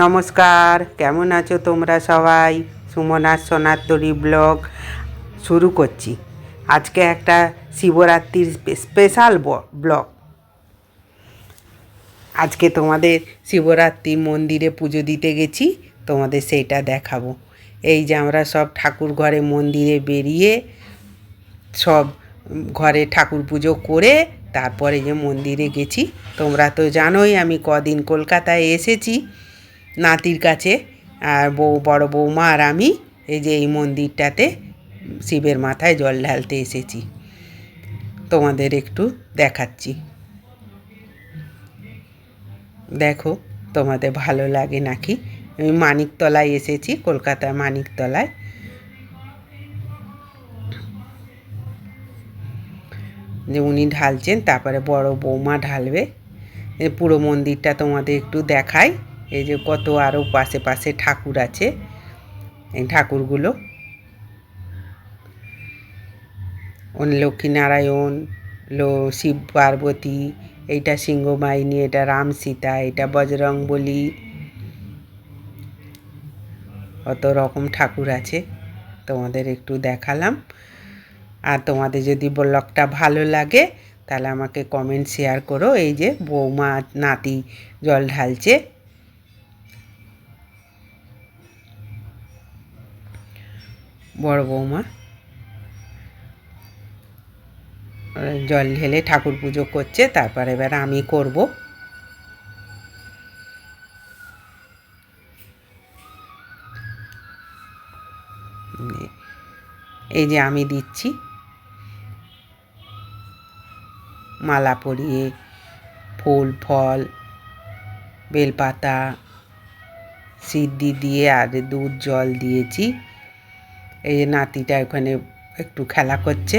নমস্কার, কেমন আছো তোমরা সবাই? সুমনার সোনাত্তরি ব্লগ শুরু করছি। আজকে একটা শিবরাত্রির স্পেশাল ব্লগ। আজকে তোমাদের শিবরাত্রি মন্দিরে পুজো দিতে গেছি, তোমাদের সেইটা দেখাবো। এই যে আমরা সব ঠাকুর ঘরে মন্দিরে বেরিয়ে সব ঘরে ঠাকুর পুজো করে তারপরে যে মন্দিরে গেছি। তোমরা তো জানোই আমি কদিন কলকাতায় এসেছি। নাতির কাছে, আর বউ, বড় বৌমা আর আমি এই যে এই মন্দিরটাতে শিবের মাথায় জল ঢালতে এসেছি। তোমাদের একটু দেখাচ্ছি। দেখো, তোমাদের ভালো লাগে নাকি? আমি মানিকতলায় এসেছি, কলকাতার মানিকতলায়। যে উনি ঢালছেন, তারপরে বড় বৌমা ঢালবে। পুরো মন্দিরটা তোমাদের একটু দেখাই। এই যে কত আরও পাশে পাশে ঠাকুর আছে, এই ঠাকুরগুলো। লক্ষ্মীনারায়ণ, লো শিব পার্বতী, এইটা সিংহবাহিনী এটা রাম সীতা, এটা বজরং বলি কত রকম ঠাকুর আছে, তোমাদের একটু দেখালাম। আর তোমাদের যদি ব্লগটা ভালো লাগে, তাহলে আমাকে কমেন্ট শেয়ার করো। এই যে বৌমা, নাতি জল ঢালছে। বড় বৌমা। জল ঢেলে ঠাকুর পুজো করছে, তারপর এবার আমি করব। এই যে আমি দিচ্ছি। মালা পরিয়ে, ফুল, ফল, বেলপাতা, সিদ্ধি দিয়ে আর দুধ জল দিয়েছি। এই নাতিটা ওখানে একটু খেলা করছে।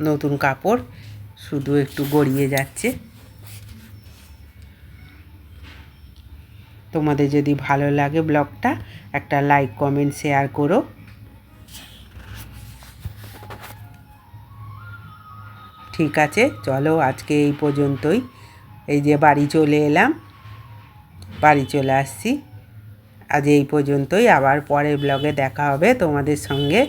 নতুন কাপড়, শুধু একটু গড়িয়ে যাচ্ছে। তোমাদের যদি ভালো লাগে ব্লগটা, একটা লাইক, কমেন্ট, শেয়ার করো। ঠিক আছে, চলো আজকে এই পর্যন্তই। এই যে বাড়ি চলে এলাম, বাড়ি চলে আসছি। আজ এই পর্যন্তই, আবার পরের ব্লগে দেখা হবে তোমাদের সঙ্গে।